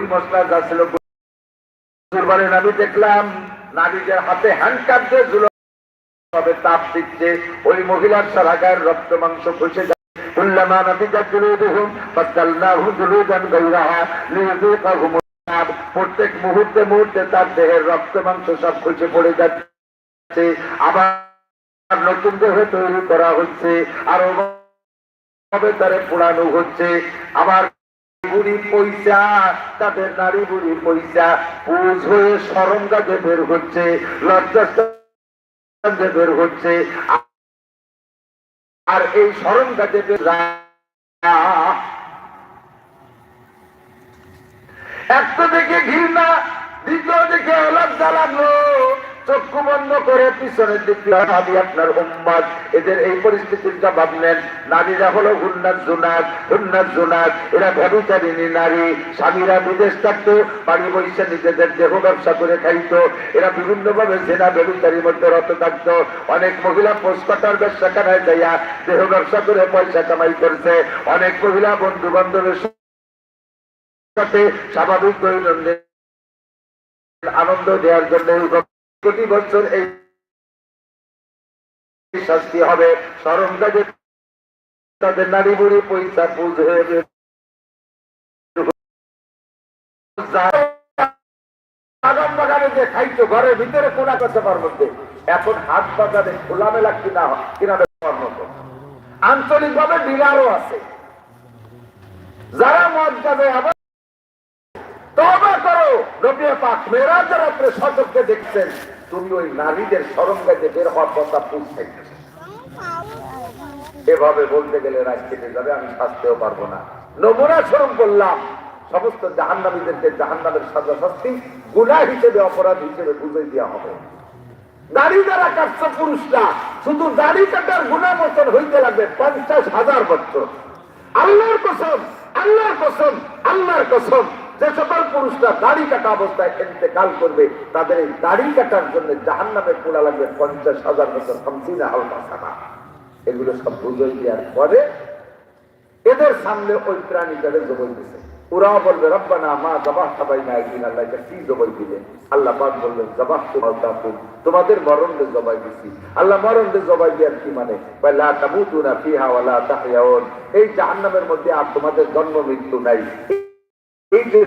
ওই মশলা যা ছিল বলেন আমি দেখলাম নারীদের হাতে হ্যান্ডকাপ দিয়ে ঝুলো ভাবে তাপ দিচ্ছে। ওই মহিলার সারা গায়ের রক্ত, মাংস খসে যায়। প্রত্যেক মুহূর্তে মুহূর্তে তার দেহের রক্ত, মাংস সব খুঁজে পড়ে যাচ্ছে। আবার নতুন দেহ তৈরি করা হচ্ছে, আর তারে পোড়ানো হচ্ছে। আবার বুড়ি পয়সা, তাদের নারী বুড়ি পয়সা। পুজ হয়ে সরম কাজে বের হচ্ছে লজ্জা কাজে বের হচ্ছে। আর এই সরম কাজে বের একটা দেখে ঘৃণা, দ্বিতীয় দেখে লজ্জা লাগল। চক্ষু বন্ধ করে পিছনের দিক আমি আপনার উম্মাদ। এদের এই পরিস্থিতির জবাব নেন। নারীরা হলো হুন্নার জোনাদ হুন্নার জোনাদ। এরা ব্যবচারিণী নারী। স্বামীরা বিদেশ থাকতো, বাড়ি বসে নিজেদের দেহ ব্যবসা করে খাইতো। এরা বিভিন্ন ভাবে জেনা ব্যবচারীর মধ্যে রত থাকতো। অনেক মহিলা পোস্টকাটার ব্যবসা কানায় যাইয়া দেহ ব্যবসা করে পয়সা কামাই করছে। অনেক মহিলা বন্ধু বান্ধবের সাথে স্বাভাবিক দৈনন্দিন আনন্দ দেওয়ার জন্য প্রতি বছর এই শাস্তি হবে। স্মরণ কাজে তাদের নারী বুড়ি পয়সা পুজ হয়ে ঘরের ভিতরে খোলামেলা কিনা ডিলারও আছে। যারা মদ যাবে আবার তবা করো। নবিয়া পাক মেরাজ রাত্রে সতর্কে দেখছেন। তুমি ওই নারীদের সরঙ্গাজে বের হওয়ার কথা পুষতে এভাবে বলতে গেলে রাত কেটে যাবে, আমি শাস্তেও পারব না। নমুনা স্বরূপ বললাম সমস্ত জাহান্নামীদেরকে জাহান্নামের সাজা শাস্তি গুণা হিসেবে, অপরাধ হিসেবে বুঝে দেওয়া হবে। দাড়ি দ্বারা কাটছে পুরুষরা, শুধু দাড়ি কাটার গুণা মতন হইতে লাগবে পঞ্চাশ হাজার বছর। আল্লাহর কসম আল্লাহর কসম আল্লাহর কসম। যে সকল পুরুষরা দাড়ি কাটা অবস্থায় কাল করবে, তাদের এই দাড়ি কাটার জন্য জাহান নামে পোড়া লাগবে পঞ্চাশ হাজার বছর হামসিনা হালকা সানা এগুলো সব বুঝে দেওয়ার পরে এদের সামনে ওই প্রাণীটাকে জবই দিছে। ওরাও বলবে, রব্বানা, মা জবাহ সবাই না একদিন আল্লাহকে কি জবাই দিলে? আল্লাহ পাক বলবেন জবাহ তোমার দাপুর তোমাদের মরণকে জবাই দিছি। আল্লাহ মরণকে জবাই দেওয়ার কি মানে? লা তামুতুনা ফিহা ওয়ালা তাহয়াউন। এই জাহান্নামের মধ্যে আর তোমাদের জন্ম মৃত্যু নাই। এই যে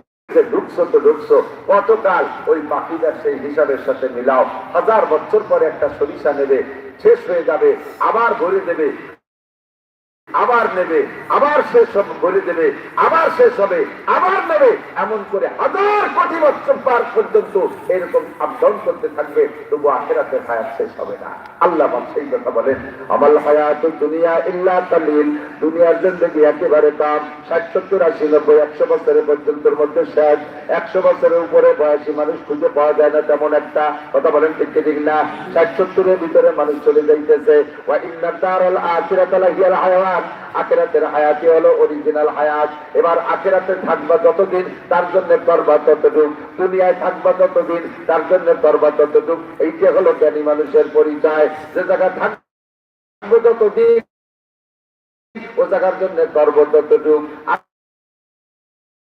ঢুকছো তো ঢুকছো। কতকাল ওই পাখিটার সেই হিসাবের সাথে মিলাও। হাজার বছর পরে একটা সরিষা নেবে, শেষ হয়ে যাবে, আবার ভরে দেবে। আবার নেবে, আবার শেষ বলে দেবে, আবার শেষ হবে, আবার নেবে। এমন করে হাজার কোটি বছর পার পর্যন্ত এরকম আপডাউন করতে থাকবে, তবু আখেরাতের হায়াত শেষ হবে না। আল্লাহ সেই কথা বলেন, আমাল হায়াত দুনিয়া ইল্লা তালিল দুনিয়ার জিন্দগি একেবারে কাম, ষাট, সত্তর, আশি, নব্বই, একশো বছরের পর্যন্তর মধ্যে শেষ একশো বছরের উপরে বয়সী মানুষ খুঁজে পাওয়া যায় না তেমন একটা। কথা বলেন ঠিক ঠিক না? ষাট, সত্তরের ভিতরে মানুষ চলে যাইতেছে। ওয়া ইন্না দারাল আখিরাতাল হিয়াল হায়াওয়ান আখেরাতের হায়াতি হলো অরিজিনাল হায়াত। এবার আখেরাতে থাকবা যতদিন, তার জন্য করবা ততটুক। দুনিয়ায় থাকবা ততদিন, তার জন্য করবা ততটুক। এইটা হলো জ্ঞানী মানুষের পরিচয়। যে জায়গা থাকবে যতদিন, ও জায়গার জন্য করব ততটুক।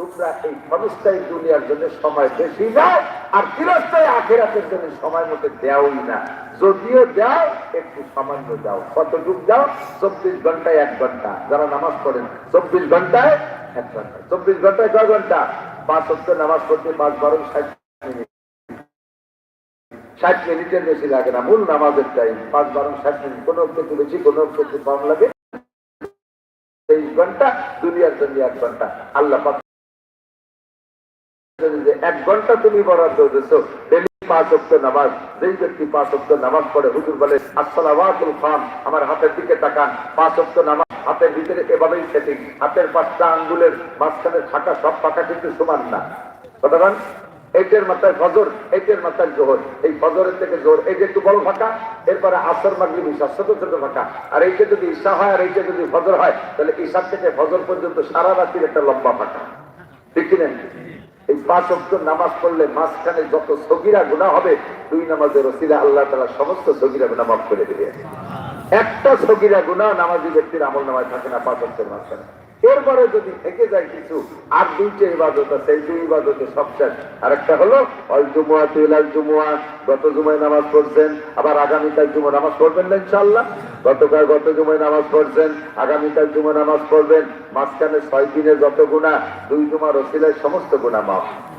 তোমরা এই ক্ষণস্থায়ী দুনিয়ার জন্য সময় বেশি দাও, আর চিরস্থায়ী আখেরাতের জন্য সময় মতো দেওই না। যদিও দাও, একটু সামান্য দাও। কতটুকু দাও? চব্বিশ ঘন্টায় এক ঘণ্টা। যারা নামাজ পড়েন, চব্বিশ ঘন্টায় এক ঘণ্টা। চব্বিশ ঘন্টায় কয় ঘণ্টা? পাঁচ সপ্তাহ নামাজ পড়তে পাঁচ, বারো, ষাট মিনিট। ষাট মিনিটের বেশি লাগে না। মূল নামাজের টাইম পাঁচ, বারো, ষাট মিনিট। কোনো ক্ষেত্রে বেশি, কোনো ক্ষেত্রে কম লাগে। তেইশ ঘণ্টা, দুনিয়ার জন্য এক ঘণ্টা। আল্লাহ এক ঘণ্টা তুমি বরাদ্দ কথা বলেন? মাথায় ফজর, এইটার মাথায় এই ফজরের থেকে একটু বড় এরপরে আসর ঈশা, ছোট ছোট ফাঁকা। আর এইটা যদি ঈশা হয়, আর এইটা যদি ফজর হয়, তাহলে ঈশার থেকে ফজর পর্যন্ত সারা রাত্রির একটা লম্বা ফাঁকা। ঠিক এই পাঁচ অব্দ নামাজ পড়লে মাঝখানে যত সগিরা গুণা হবে, দুই নামাজের রসিদা আল্লাহ তালা সমস্ত সগিরা গুণা মাফ করে দেবে একটা সগিরা গুণা নামাজি ব্যক্তির আমল নামায় থাকে না পাঁচ অব্দের মাঝখানে। এরপরে যদি থেকে যায় কিছু, আর দুইটা ইবাদত আছে, এই দুই ইবাদতে সব শেষ। আর একটা হলো, অল জুমুয়া তুলাল জুমুয়া, গত জুমায় নামাজ পড়ছেন, আবার আগামীকাল জুমা নামাজ পড়বেন না ইনশাল্লাহ গতকাল গত জুমায় নামাজ পড়ছেন, আগামীকাল জুমা নামাজ পড়বেন, মাঝখানে ছয় দিনের যত গুণা দুই জুমার রসিলের সমস্ত গুণা মাফ।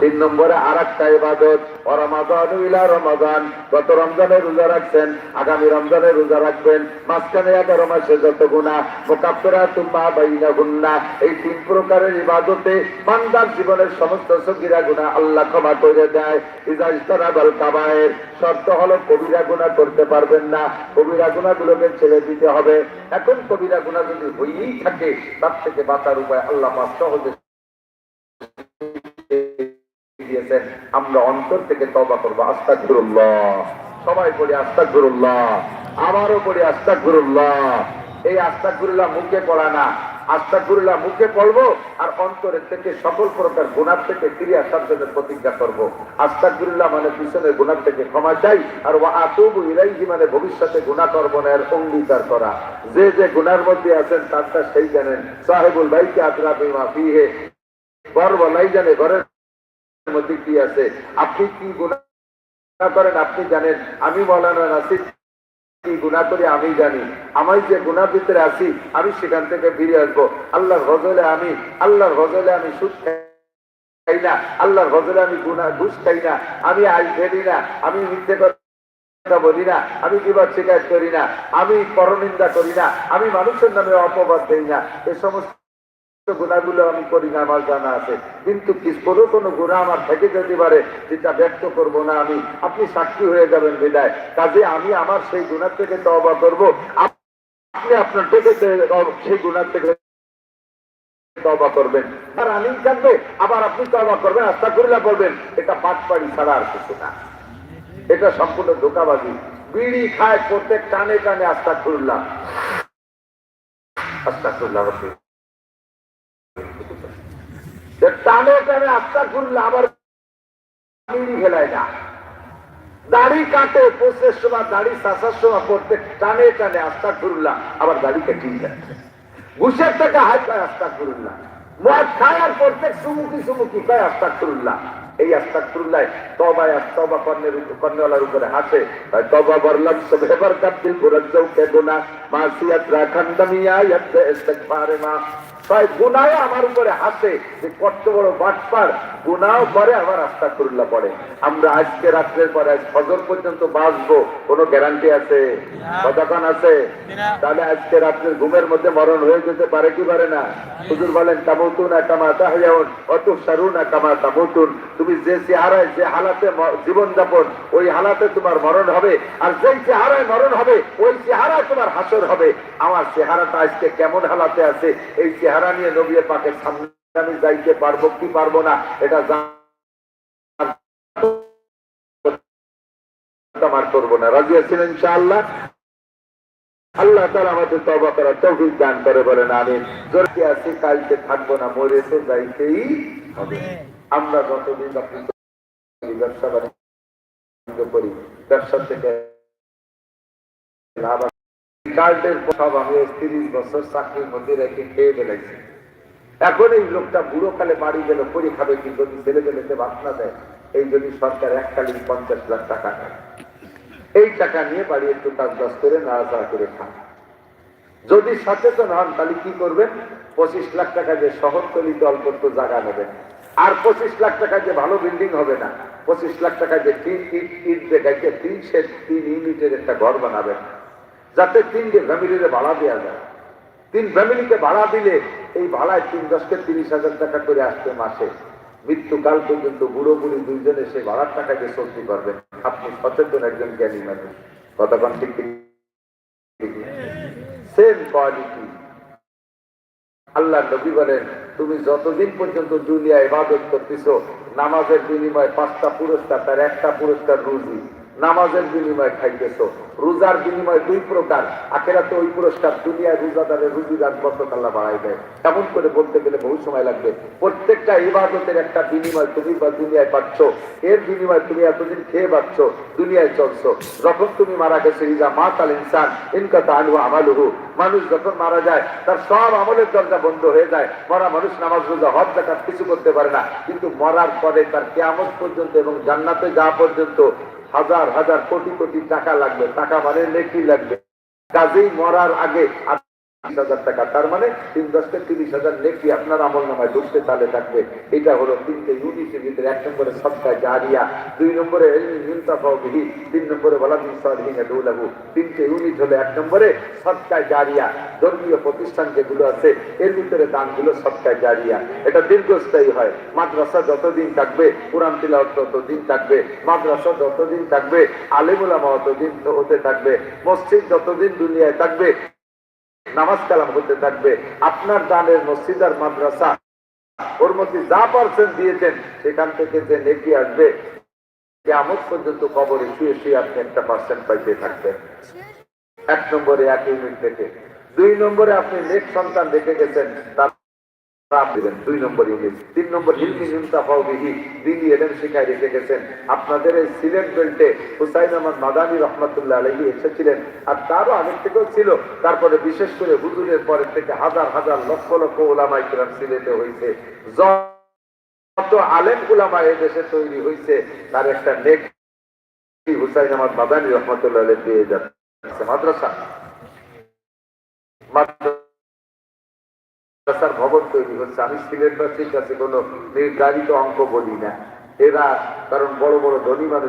তিন নম্বরে আর একটা ইবাদত রমাদান ইলা রমাদান। গত রমজানে রোজা রাখছেন, আগামী রমজানে রোজা রাখবেন। মাঝখানে এগারো মাসে যত গুণা মোকাপ্পরা তুম্বা বাইনা গুন্না এই তিন প্রকারের ইবাদতে বান্দার জীবনের সমস্ত সগিরা গুণা আল্লাহ ক্ষমা করে দেয়। ইজা ইস্তারাবাল কাবায়ের। শর্ত হলো কবিরা গুণা করতে পারবেন না। কবিরা গুণাগুলোকে ছেড়ে দিতে হবে। এখন কবিরা গুণা যদি হইয়েই থাকে, তার থেকে বাঁচার উপায় আল্লাহ সহজে দিয়েছেন আমরা অন্তর থেকে তবা করব আস্তাক সবাই বলি আস্তাক আমারও বলি আস্তাক এই আস্তাক মুখে পড়া না আস্তাক মুখে পড়ব আর অন্তরের থেকে সকল প্রকার গুণার থেকে ফিরে আসার জন্য প্রতিজ্ঞা করব। আস্তাক মানে পিছনের গুণার থেকে ক্ষমা চাই, আর ও আতুবু ইলাইহি মানে ভবিষ্যতে গুণা করব না, এর অঙ্গীকার করা। যে যে গুণার মধ্যে আছেন, তারটা সেই জানেন। সাহেবুল ভাইকে আদরা বিমা ফিহে। ঘর বলাই জানে, ঘরের মধ্যে কি আছে? আপনি কি গুণা করেন? আপনি জানেন, আমি মৌলানা নাসির কি গুণা করি? আমি জানি। আমি যে ভিতরে আছি, আমি সেখান থেকে ফিরে আসব। আল্লাহর আমি আল্লাহর আমি সুখ খাই না, আল্লাহর আমি গুণা ঘুষ খাই না, আমি আই ফেলি না, আমি মিথ্যে বলি না, আমি করি না, আমি পরনিন্দা করি না, আমি মানুষের নামে অপবাদ দেই না। এ সমস্ত গুণাগুলো আমি করি না, আমার জানা আছে। কিন্তু কোনো কোনো গুণা আমার থেকে যেতে পারে যেটা ব্যক্ত করব না আমি। আপনি সাক্ষী হয়ে যাবেন বিদায়। কাজে আমি আমার সেই গুণার থেকে আপনি আপনার থেকে সেই গুণার থেকে আবার আপনি করবেন এটা ছাড়া আর কিছু না। এটা সম্পূর্ণ বিড়ি খায় প্রত্যেক টানে টানে আস্থা করলাম টানে টানে আস্থা করলে আবার ফেলায় না। দাড়ি কাটে পোষের সময় দাড়ি চাষার সময় প্রত্যেক টানে টানে আস্থা করলাম আবার দাড়ি কেটে যাচ্ছে ঘুষের টাকা হাই পায় আস্থা করলাম মদ খায় আর প্রত্যেক সুমুখী সুমুখী পায় আস্থা করলাম এই আস্তাকুল্লাহ তবায় তবা কর্ণের কর্ণওয়ালার উপরে হাসে তবা বরলাম হেবার কাব্দিল বুরাজ্জাউ কে গুনা মাসিয়াত রাখান্দামিয়া ইয়াতে ইস্তিগফারে মা। তাই গুনাও আমার উপরে হাসে যে কত বড় বাটপার গুনাও পরে আমার আস্তাকুল্লাহ পড়ে। আমরা আজকে রাত্রের পরে ফজর পর্যন্ত বাঁচবো কোনো গ্যারান্টি আছে? কতক্ষণ আছে? তাহলে আজকে রাত্রের ঘুমের মধ্যে মরণ হয়ে যেতে পারে কি পারে না? হুজুর বলেন তামুতুন কামা তাহিয়াউন অত সারুন কামা তামুতুন। তুমি যে চেহারায় যে হালাতে জীবন যাপন ওই হালাতে তোমার মরণ হবে। আর যেই চেহারায় মরণ হবে ওই চেহারায় তোমার হাসর হবে। আমার চেহারাটা আজকে কেমন হালাতে আছে এই চেহারা নিয়ে নবিয়ে পাকের সামনে আমি যাইতে পারব কি পারব না, এটা আমার করব না। রাজি আছেন ইনশাআল্লাহ? আল্লাহ তারা আমাদের তবা করার তৌফিক দান করে, বলেন আমি জোরকে আছি কালকে থাকব না মরেছে যাইতেই হবে। আমরা যতদিন আপনি ব্যবসা বাণিজ্য করি, ব্যবসা থেকে লাভ যদি না সচেতন হন, তাহলে কি করবেন? পঁচিশ লাখ টাকা যে শহরতলিতে অল্প একটু জায়গা নেবেন আর পঁচিশ লাখ টাকা যে ভালো বিল্ডিং হবে না, পঁচিশ লাখ টাকা যে তিন ইট ইট দেখাইতে তিন সেট তিন ইউনিটের একটা ঘর বানাবেন। যাতে তিনটে ফ্যামিলিতে ভাড়া দেওয়া যায়। তিন ফ্যামিলিকে ভাড়া দিলে এই ভাড়ায় তিন দশকে তিরিশ হাজার টাকা করে আসতে মাসে। মৃত্যুকাল পর্যন্ত বুড়ো বুড়ি দুইজনে সেই ভাড়ার টাকাকে চলতে পারবেন আপনি সচেতন একজন জ্ঞানী মানুষ। কতক্ষণ ঠিক সেম কোয়ালিটি আল্লাহ নবী বলেন, তুমি যতদিন পর্যন্ত দুনিয়া ইবাদত করতেছ, নামাজের বিনিময়ে পাঁচটা পুরস্কার, তার একটা পুরস্কার রুজি। নামাজের বিনিময়ে খাইতেছ। রোজার বিনিময়ে দুই প্রকার। আখেরাতে ওই পুরস্কার দুনিয়ায় রোজাদারের রুজিদার বরকত আল্লাহ বাড়াই দেয়। এমন করে বলতে গেলে বহু সময় লাগবে। প্রত্যেকটা ইবাদতের একটা বিনিময় তুমি বা দুনিয়ায় পাচ্ছ। এর বিনিময়ে তুমি এতদিন খেয়ে পাচ্ছ দুনিয়ায় চলছো। যখন তুমি মারা গেছে, ইজা মা তাল ইনসান ইনকা তানু আমালুহু। মানুষ যখন মারা যায়, তার সব আমলের দরজা বন্ধ হয়ে যায়। মরা মানুষ নামাজ, রোজা, হজ জাকাত কিছু করতে পারে না। কিন্তু মরার পরে তার কেয়ামত পর্যন্ত এবং জান্নাতে যাওয়া পর্যন্ত হাজার হাজার কোটি কোটি টাকা লাগবে। টাকা মানে নেকি লাগবে। কাজেই মরার আগে মানে সবটা প্রতিষ্ঠান যেগুলো আছে, এর ভিতরে দানগুলো সবটায় জারিয়া। এটা দীর্ঘস্থায়ী হয়। মাদ্রাসা যতদিন থাকবে, কোরআন তিলাওয়াত ততদিন থাকবে, মাদ্রাসা যতদিন থাকবে আলিমুলামা ততদিন হতে থাকবে, মসজিদ যতদিন দুনিয়ায় থাকবে নামাজ কালাম হতে থাকবে। আপনার দানের মসজিদ আর মাদ্রাসা ওর মধ্যে যা পার্সেন্ট দিয়েছেন, সেখান থেকে যে নেকি আসবে কেমন পর্যন্ত কবরে শুয়ে শুয়ে আপনি একটা পার্সেন্ট পাইতে থাকবেন। এক নম্বরে এক ইউনিট থেকে। দুই নম্বরে আপনি নেক সন্তান দেখে গেছেন, তার দিবেন দুই নম্বর ইউনিট তিন নম্বর হিলমি নিমতাফাও বিহি দিদি এলেন শিখায় রেখে গেছেন। আপনাদের এই সিলেট বেল্টে হুসাইন আহমদ মাদানী রহমতুল্লাহ আলহী এসেছিলেন। আর তারও আগের থেকেও ছিল। তারপরে বিশেষ করে হুজুরের পরের থেকে হাজার হাজার লক্ষ লক্ষ ওলামাই কিরাম সিলেটে হয়েছে যত আলেম এই দেশে তৈরি হয়েছে তার একটা নেক হুসাইন আহমদ মাদানী রহমতুল্লাহ আলহী দিয়ে যাচ্ছে। মাদ্রাসা। মাদ্রাসা মাদ্রাসার ভবন তৈরি হচ্ছে। আমি সিলেটবাসীর কাছে কোনো নির্ধারিত অঙ্ক বলি না। এরা কারণ বড় বড় ধনী মানুষ